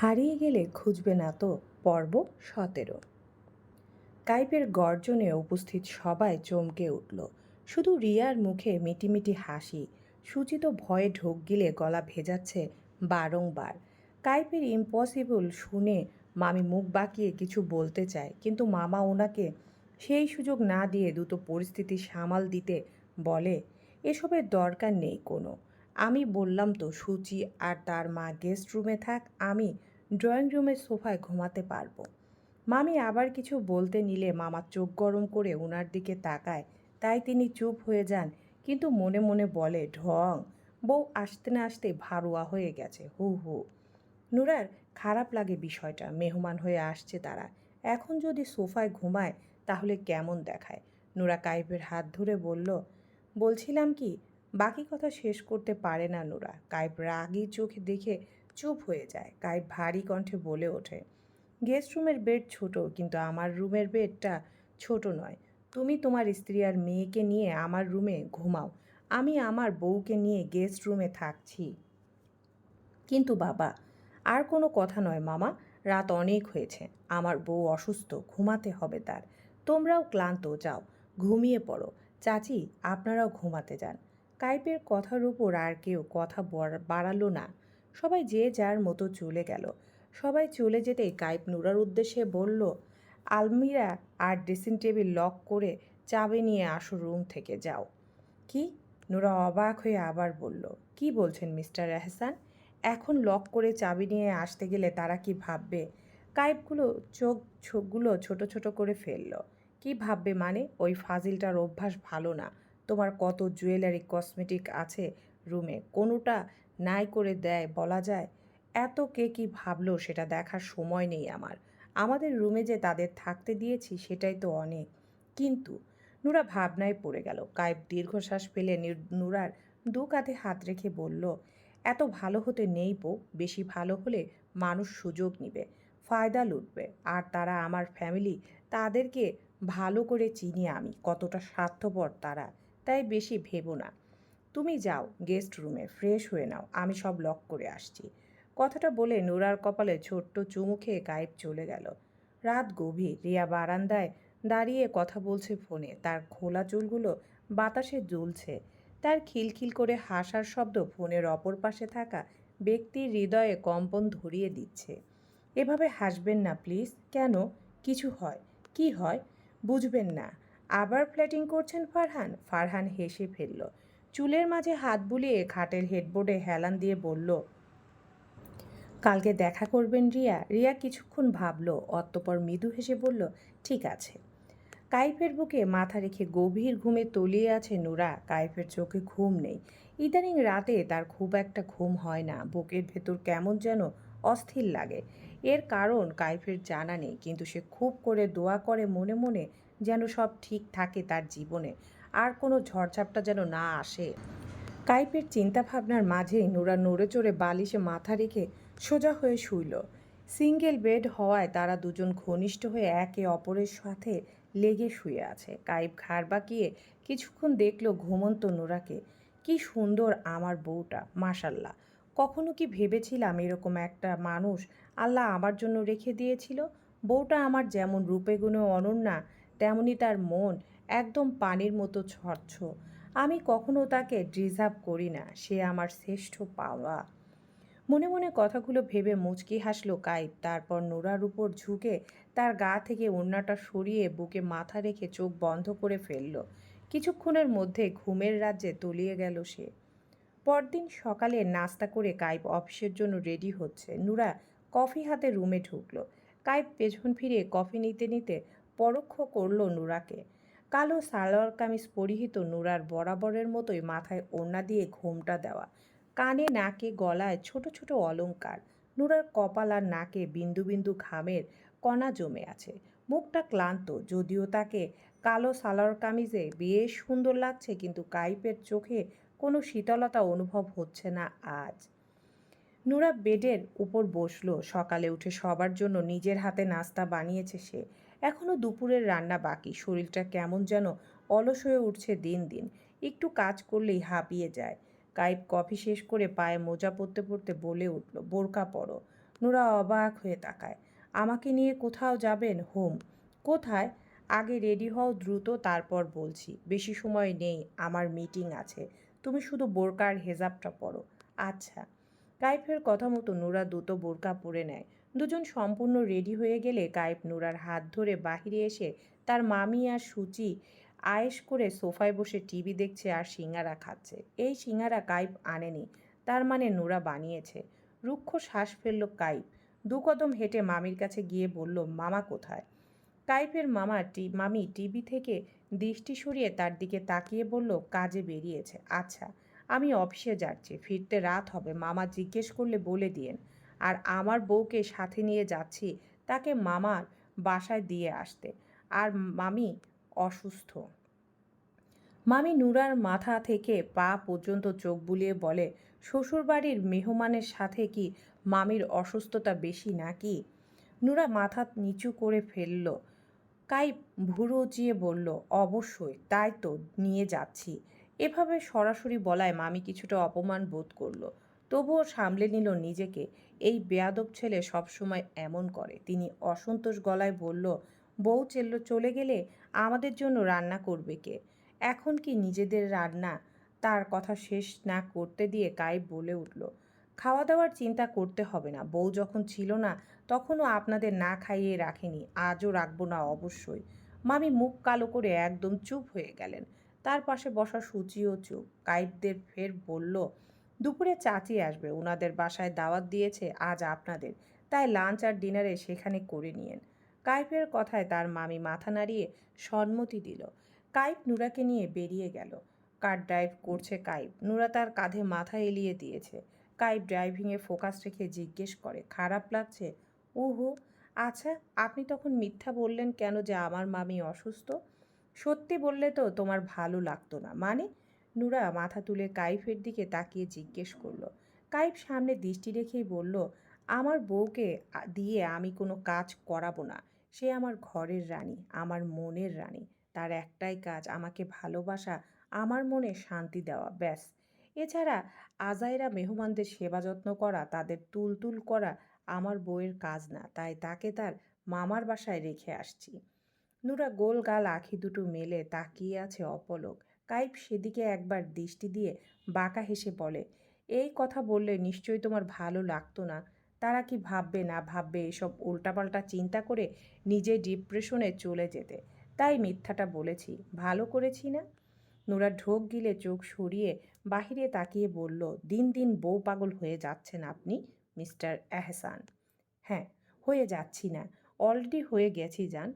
হারিয়ে গেলে খুঁজবে না তো পর্ব সতেরো। কাইপের গর্জনে উপস্থিত সবাই চমকে উঠল। শুধু রিয়ার মুখে মিটিমিটি হাসি, সুচিত ভয়ে ঢোক গিলে গলা ভেজাচ্ছে বারংবার। কাইপের ইম্পসিবল শুনে মামি মুখ বাঁকিয়ে কিছু বলতে চায়, কিন্তু মামা ওনাকে সেই সুযোগ না দিয়ে দুটো পরিস্থিতি সামাল দিতে বলে, এসবের দরকার নেই কোনো। আমি বললাম তো সুচি আর তার মা গেস্ট রুমে থাক, আমি ড্রয়িং রুমের সোফায় ঘুমাতে পারব। মামি আবার কিছু বলতে নিলে মামা চোখ গরম করে ওনার দিকে তাকায়। তাই তিনি চুপ হয়ে যান, কিন্তু মনে মনে বলে, ঢং, বউ আসতে না আসতে ভারুয়া হয়ে গেছে, হু হু। নুরার খারাপ লাগে বিষয়টা, মেহমান হয়ে আসছে তারা। এখন যদি সোফায় ঘুমায়, তাহলে কেমন দেখায়? নুরা কাইফের হাত ধরে বলল, বলছিলাম কি, বাকি কথা শেষ করতে পারে না নুরা। কাইফ রাগি চোখে দেখে চুপ হয়ে যায় কাইফ ভারী কণ্ঠে বলে ওঠে, গেস্ট রুমের বেড ছোট, কিন্তু আমার রুমের বেডটা ছোট নয়। তুমি তোমার স্ত্রী আর মেয়েকে নিয়ে আমার রুমে ঘুমাও। আমি আমার বউকে নিয়ে গেস্ট রুমে থাকছি। কিন্তু বাবা, আর কোনো কথা নয় মামা। রাত অনেক হয়েছে। আমার বউ অসুস্থ, ঘুমাতে হবে তার। তোমরাও ক্লান্ত যাও, ঘুমিয়ে পড়ো। চাচি, আপনারাও ঘুমাতে যান। কাইপের কথার উপর আর কেউ কথা বাড়ালো না। সবাই যে যার মতো চলে গেল। সবাই চলে যেতেই কাইপ নুরার উদ্দেশ্যে বলল, আলমিরা আর ড্রেসিং টেবিল লক করে চাবি নিয়ে আসো রুম থেকে, যাও। কি? নুরা অবাক হয়ে আবার বলল, কি বলছেন মিস্টার এহসান এখন লক করে চাবি নিয়ে আসতে গেলে তারা কি ভাববে? কাইপগুলো চোখ, চোখগুলো ছোট ছোট করে ফেলল। কি ভাববে মানে? ওই ফাজিলটার অভ্যাস ভালো না। তোমার কত জুয়েলারি, কসমেটিক আছে রুমে। কোনোটা নাই করে দেয় বলা যায়। এত কে কি ভাবলো সেটা দেখার সময় নেই আমার। আমাদের রুমে যে তাদের থাকতে দিয়েছি সেটাই তো অনেক। কিন্তু নুরা ভাবনায় পড়ে গেল। কায়েব দীর্ঘশ্বাস ফেলে নির- নুরার দু কাঁধে হাত রেখে বলল, এত ভালো হতে নেই বউ। বেশি ভালো হলে মানুষ সুযোগ নিবে, ফায়দা লুটবে। আর তারা আমার ফ্যামিলি, তাদেরকে ভালো করে চিনি আমি। কতটা স্বার্থপর তারা। তাই বেশি ভেবো না। তুমি যাও, গেস্ট রুমে, ফ্রেশ হয়ে নাও, আমি সব লক করে আসছি। কথাটা বলে নোরার কপালে ছোট্ট চুমু খেয়ে গায়েব চলে গেল। রাত গভীর, রিয়া বারান্দায় দাঁড়িয়ে কথা বলছে ফোনে, তার খোলা চুলগুলো বাতাসে দুলছে। তার খিলখিল করে হাসার শব্দ ফোনের অপর পাশে থাকা ব্যক্তির হৃদয়ে কম্পন ধরিয়ে দিচ্ছে। এভাবে হাসবেন না, প্লিজ। কেন? কিছু হয়। কি হয়? বুঝবেন না। আবার ফ্ল্যাটিং করছেন ফারহান? ফারহান হেসে ফেলল। চুলের মাঝে হাত বুলিয়ে খাটের হেডবোর্ডে হেলান দিয়ে বলল, কালকে দেখা করবেন রিয়া। রিয়া কিছুক্ষণ ভাবল, অতঃপর মৃদু হেসে বলল, ঠিক আছে। কাইফের বুকে মাথা রেখে গভীর ঘুমে তলিয়ে আছে নুরা। কাইফের চোখে ঘুম নেই। ইদানিং রাতে তার খুব একটা ঘুম হয় না। বুকের ভেতর কেমন যেন অস্থির লাগে। এর কারণ কাইফের জানা নেই, কিন্তু সে খুব করে দোয়া করে মনে মনে যেন সব ঠিক থাকে তার জীবনে। আর কোনো ঝড়ঝাপটা যেন না আসে। কাইপের চিন্তাভাবনার মাঝেই নোরা নড়ে চড়ে বালিশে মাথা রেখে সোজা হয়ে শুইল। সিঙ্গেল বেড হওয়ায় তারা দুজন ঘনিষ্ঠ হয়ে একে অপরের সাথে লেগে শুয়ে আছে। কাইপ ঘাড় বাঁকিয়ে কিছুক্ষণ দেখল ঘুমন্ত নোরাকে। কি সুন্দর আমার বউটা, মাশাল্লাহ। কখনো কি ভেবেছিলাম এরকম একটা মানুষ আল্লাহ আমার জন্য রেখে দিয়েছিল? বউটা আমার যেমন রূপে গুণে অনন্যা, তেমনি তার মন একদম পানির মতো স্বচ্ছ। আমি কখনো তাকে ডিজার্ভ করি না, সে আমার শ্রেষ্ঠ পাওয়া। মনে মনে কথাগুলো ভেবে মুচকি হাসলো কাইপ তারপর নোরার উপর ঝুঁকে তার গা থেকে ওড়নাটা সরিয়ে বুকে মাথা রেখে চোখ বন্ধ করে ফেলল। কিছুক্ষণের মধ্যে ঘুমের রাজ্যে তলিয়ে গেল সে। পরদিন সকালে নাস্তা করে কাইপ অফিসের জন্য রেডি হচ্ছে। নুরা কফি হাতে রুমে ঢুকলো। কাইপ পেছন ফিরে কফি নিতে নিতে পরোক্ষ করল নুরাকে। কালো সালোয়ার কামিজ পরিহিত নুরার বরাবরের মতোই মাথায় ওড়না দিয়ে ঘোমটা দেওয়া। কানে, নাকে, গলায় ছোট ছোট অলংকার নুরার কপাল আর নাকে বিন্দু বিন্দু ঘামের কণা জমে আছে। মুখটা ক্লান্ত, যদিও তাকে কালো সালোয়ার কামিজে বেশ সুন্দর লাগছে, কিন্তু কাইপের চোখে কোনো শীতলতা অনুভব হচ্ছে না আজ। নুরা বেডের উপর বসল। সকালে উঠে সবার জন্য নিজের হাতে নাস্তা বানিয়েছে সে। এখনও দুপুরের রান্না বাকি। শরীরটা কেমন যেন অলস হয়ে উঠছে দিন দিন। একটু কাজ করলেই হাঁপিয়ে যায়। কাইপ কফি শেষ করে পায়ে মোজা পরতে পরতে বলে উঠল, বোরকা পরো। নোরা অবাক হয়ে তাকায়। আমাকে নিয়ে কোথাও যাবেন? হোম। কোথায়? আগে রেডি হও দ্রুত, তারপর বলছি। বেশি সময় নেই, আমার মিটিং আছে। তুমি শুধু বোরকার হেজাবটা পরো। আচ্ছা। কাইফের কথা মতো নোরা দ্রুত বোরকা পরে নেয়। দুজন সম্পূর্ণ রেডি হয়ে গেলে গায়েব নুরার হাত ধরে বাহিরে এসে তার মামি আর সুচি আয়েশ করে সোফায় বসে টিভি দেখছে আর সিঙ্গারা খাচ্ছে। এই সিঙ্গারা কাইপ আনেনি, তার মানে নুরা বানিয়েছে। রুক্ষ শ্বাস ফেলল কাইপ দু কদম হেঁটে মামির কাছে গিয়ে বলল, মামা কোথায়? কাইপের মামা টি, মামি টিভি থেকে দৃষ্টি সরিয়ে তার দিকে তাকিয়ে বলল, কাজে বেরিয়েছে। আচ্ছা আমি অফিসে যাচ্ছি। ফিরতে রাত হবে। মামা জিজ্ঞেস করলে বলে দিয়েন। আর আমার বউকে সাথে নিয়ে যাচ্ছি, তাকে মামার বাসায় দিয়ে আসতে। আর মামি অসুস্থ। মামি নুরার মাথা থেকে পা পর্যন্ত চোখ বুলিয়ে বলে, শ্বশুরবাড়ির মেহমানের সাথে কি মামির অসুস্থতা বেশি নাকি? নুরা মাথা নিচু করে ফেলল। কাই ভুরু উঁচিয়ে বলল, অবশ্যই, তাই তো, নিয়ে যাচ্ছি। এভাবে সরাসরি বলায় মামি কিছুটা অপমান বোধ করল। তবুও সামলে নিল নিজেকে। এই বেয়াদব ছেলে সবসময় এমন করে। তিনি অসন্তোষ গলায় বলল, বউ চেল্ল, চলে গেলে আমাদের জন্য রান্না করবে কে? এখন কি নিজেদের রান্না? তার কথা শেষ না করতে দিয়ে কাইব বলে উঠল খাওয়া দাওয়ার চিন্তা করতে হবে না। বউ যখন ছিল না, তখনও আপনাদের না খাইয়ে রাখেনি। আজও রাখব না অবশ্যই। মামি মুখ কালো করে একদম চুপ হয়ে গেলেন। তার পাশে বসা সূচিও চুপ। কাইবদের ফের বলল দুপুরে চাচি আসবে। ওনাদের বাসায় দাওয়াত দিয়েছে আজ আপনাদের। তাই লাঞ্চ আর ডিনারে সেখানে করে নিয়েন। কাইফের কথায় তার মামি মাথা নাড়িয়ে সম্মতি দিল। কাইপ নুরাকে নিয়ে বেরিয়ে গেল। কার ড্রাইভ করছে কাইপ নুরা তার কাঁধে মাথা এলিয়ে দিয়েছে। কাইপ ড্রাইভিংয়ে ফোকাস রেখে জিজ্ঞেস করে, খারাপ লাগছে? ওহো আচ্ছা আপনি তখন মিথ্যা বললেন কেন যে আমার মামি অসুস্থ? সত্যি বললে তো তোমার ভালো লাগতো না। মানে? নুরা মাথা তুলে কাইফের দিকে তাকিয়ে জিজ্ঞেস করল। কাইফ সামনে দৃষ্টি রেখেই বলল, আমার বউকে দিয়ে আমি কোনো কাজ করাবো না। সে আমার ঘরের রানী, আমার মনের রানী। তার একটাই কাজ, আমাকে ভালোবাসা, আমার মনে শান্তি দেওয়া, ব্যাস। এছাড়া আজাইরা মেহমানদের সেবা যত্ন করা, তাদের তুলতুল করা আমার বউয়ের কাজ না, তাই তাকে তার মামার বাসায় রেখে আসছি। নুরা গোল গাল আখি দুটো মেলে তাকিয়ে আছে অপলক। কাইপ সেদিকে একবার দৃষ্টি দিয়ে বাঁকা হেসে বলে, এই কথা বললে নিশ্চয়ই তোমার ভালো লাগতো না। তারা কি ভাববে না ভাববে এসব উল্টাপাল্টা চিন্তা করে নিজে ডিপ্রেশনে চলে যেতে? তাই মিথ্যাটা বলেছি। ভালো করেছি না? নোরা ঢোক গিলে চোখ সরিয়ে বাহিরে তাকিয়ে বলল, দিন দিন বউ পাগল হয়ে যাচ্ছেন আপনি, মিস্টার এহসান? হ্যাঁ হয়ে যাচ্ছি না। অলরেডি হয়ে গেছি, জান।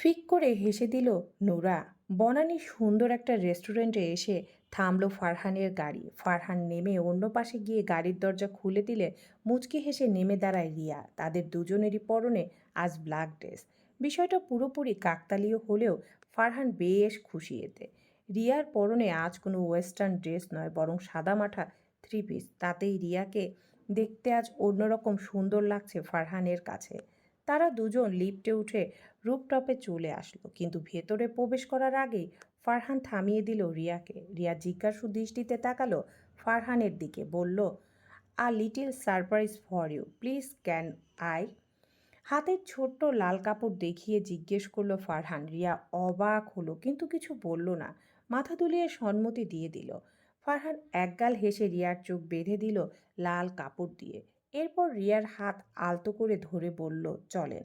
ফিক করে হেসে দিল, নোরা, বনানী সুন্দর একটা রেস্টুরেন্টে এসে থামলো ফারহানের গাড়ি। ফারহান নেমে অন্য পাশে গিয়ে গাড়ির দরজা খুলে দিলে মুচকি হেসে নেমে দাঁড়ায় রিয়া, তাদের দুজনেরই পরনে আজ ব্ল্যাক ড্রেস। বিষয়টা পুরোপুরি কাকতালীয় হলেও ফারহান বেশ খুশি এতে। রিয়ার পরনে আজ কোনো ওয়েস্টার্ন ড্রেস নয়, বরং সাদামাঠা থ্রি পিস। তাতেই রিয়াকে দেখতে আজ অন্যরকম সুন্দর লাগছে ফারহানের কাছে। তারা দুজন লিফটে উঠে রুপটপে চলে আসলো, কিন্তু ভেতরে প্রবেশ করার আগেই ফারহান থামিয়ে দিল রিয়াকে। রিয়া জিজ্ঞাসু দৃষ্টিতে তাকালো ফারহানের দিকে, বলল, a little surprise for you, please can I? হাতের ছোট্ট লাল কাপড় দেখিয়ে জিজ্ঞেস করল ফারহান। রিয়া অবাক হলো, কিন্তু কিছু বলল না। মাথা দুলিয়ে সম্মতি দিয়ে দিল। ফারহান একগাল হেসে রিয়ার চোখ বেঁধে দিল লাল কাপড় দিয়ে। এরপর রিয়ার হাত আলতো করে ধরে বলল, চলেন।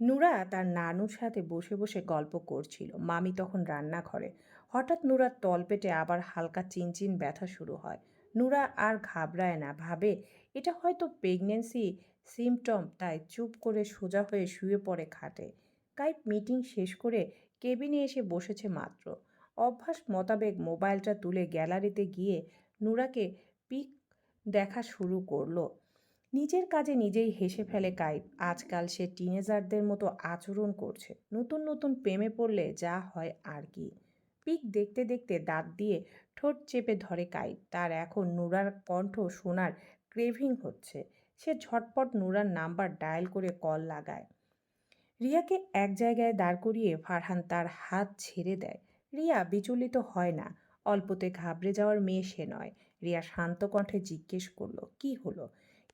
নুরা তার নানুর সাথে বসে বসে গল্প করছিল। মামি তখন রান্নাঘরে। হঠাৎ নুরার তলপেটে আবার হালকা চিনচিন ব্যথা শুরু হয়। নুরা আর ঘাবড়ায় না, ভাবে, এটা হয়তো প্রেগনেন্সি সিমটম, তাই চুপ করে সোজা হয়ে শুয়ে পড়ে খাটে। কাইপ মিটিং শেষ করে কেবিনে এসে বসেছে মাত্র। অভ্যাস মোতাবেক মোবাইলটা তুলে গ্যালারিতে গিয়ে নুরাকে পিক দেখা শুরু করল। নিজের কাজে নিজেই হেসে ফেলে কাইপ আজকাল সে টিনেজারদের মতো আচরণ করছে। নতুন নতুন প্রেমে পড়লে যা হয় আর কি। পিক দেখতে দেখতে দাঁত দিয়ে ঠোঁট চেপে ধরে কাইপ তার এখন নুরার কণ্ঠ শোনার ক্রেভিং হচ্ছে। সে ঝটপট নুরার নাম্বার ডায়াল করে কল লাগায়। রিয়াকে এক জায়গায় দাঁড় করিয়ে ফারহান তার হাত ছেড়ে দেয়। রিয়া বিচলিত হয় না। অল্পতে ঘাবড়ে যাওয়ার মেয়ে সে নয়। রিয়া শান্ত কণ্ঠে জিজ্ঞেস করল, কি হলো?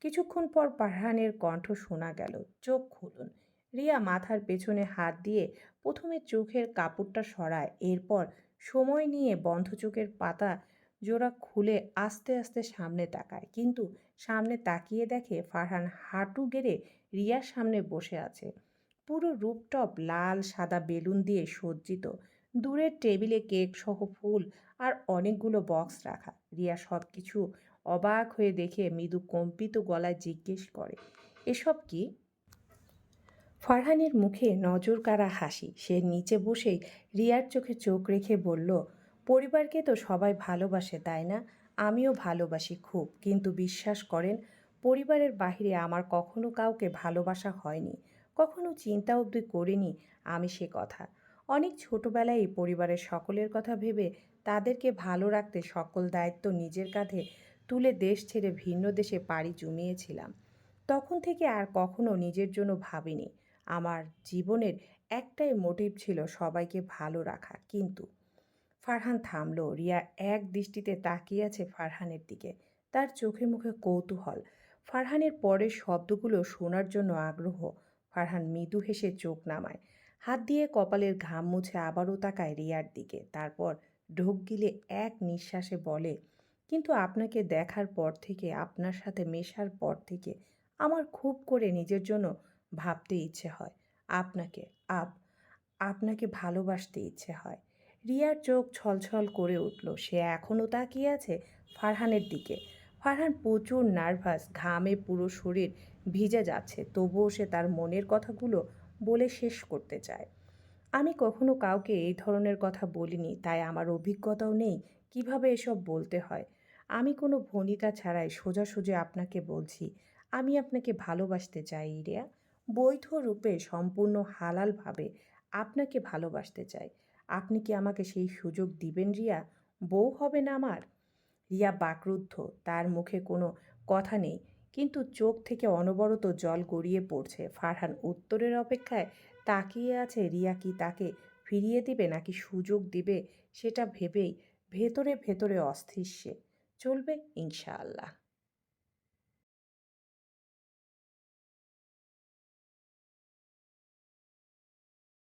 কিছুক্ষণ পর ফারহানের কণ্ঠ শোনা গেল, চোখ খুলুন। রিয়া মাথার পেছনে হাত দিয়ে প্রথমে চোখের কাপড়টা সরায়, এরপর সময় নিয়ে বন্ধ চোখের পাতা জোড়া খুলে আস্তে আস্তে সামনে তাকায়। কিন্তু সামনে তাকিয়ে দেখে ফারহান হাঁটু গেড়ে রিয়ার সামনে বসে আছে। পুরো রূপটপ লাল সাদা বেলুন দিয়ে সজ্জিত। দূরের টেবিলে কেক সহ ফুল আর অনেকগুলো বক্স রাখা। রিয়া সব কিছু অবাক হয়ে দেখে মৃদু কম্পিত গলায় জিজ্ঞেস করে, এসব কি? ফারহানের মুখে নজর কাড়া হাসি। সে নিচে বসেই রিয়ার চোখে চোখ রেখে বলল, পরিবারকে তো সবাই ভালোবাসে, তাই না? আমিও ভালোবাসি খুব। কিন্তু বিশ্বাস করেন, পরিবারের বাহিরে আমার কখনো কাউকে ভালোবাসা হয়নি। কখনো চিন্তা অবধি করিনি আমি সে কথা। অনেক ছোটবেলায় পরিবারের সকলের কথা ভেবে তাদেরকে ভালো রাখতে সকল দায়িত্ব নিজের কাঁধে তুলে দেশ ছেড়ে ভিন্ন দেশে পাড়ি জমিয়েছিলাম। তখন থেকে আর কখনো নিজের জন্য ভাবিনি। আমার জীবনের একটাই মোটিভ ছিল সবাইকে ভালো রাখা। কিন্তু ফারহান থামল, রিয়া এক দৃষ্টিতে তাকিয়ে আছে ফারহানের দিকে। তার চোখে মুখে কৌতূহল। ফারহানের পরের শব্দগুলো শোনার জন্য আগ্রহ। ফারহান মৃদু হেসে চোখ নামায়। হাত দিয়ে কপালের ঘাম মুছে আবারও তাকায় রিয়ার দিকে। তারপর ঢোক গিলে এক নিঃশ্বাসে বলে কিন্তু আপনাকে দেখার পর থেকে, আপনার সাথে মেশার পর থেকে আমার খুব করে নিজের জন্য ভাবতে ইচ্ছে হয়। আপনাকে, আপ, আপনাকে ভালোবাসতে ইচ্ছে হয়। রিয়ার চোখ ছলছল করে উঠল। সে এখনও তাকিয়ে আছে ফারহানের দিকে। ফারহান প্রচুর নার্ভাস, ঘামে পুরো শরীর ভিজে যাচ্ছে। তবুও সে তার মনের কথাগুলো বলে শেষ করতে চায়। আমি কখনো কাউকে এই ধরনের কথা বলিনি, তাই আমার অভিজ্ঞতাও নেই কীভাবে এসব বলতে হয়। আমি কোনো ভনিতা ছাড়াই সোজাসুজি আপনাকে বলছি, আমি আপনাকে ভালোবাসতে চাই, ইরিয়া। বৈধ রূপে সম্পূর্ণ হালালভাবে আপনাকে ভালোবাসতে চাই। আপনি কি আমাকে সেই সুযোগ দিবেন, রিয়া? বউ হবেন আমার? রিয়া বাকরুদ্ধ, তার মুখে কোনো কথা নেই, কিন্তু চোখ থেকে অনবরত জল গড়িয়ে পড়ছে। ফারহান উত্তরের অপেক্ষায় তাকিয়ে আছে রিয়া কি তাকে ফিরিয়ে দিবে নাকি সুযোগ দিবে, সেটা ভেবেই ভেতরে ভেতরে অস্থির সে। চলবে ইনশাআল্লাহ।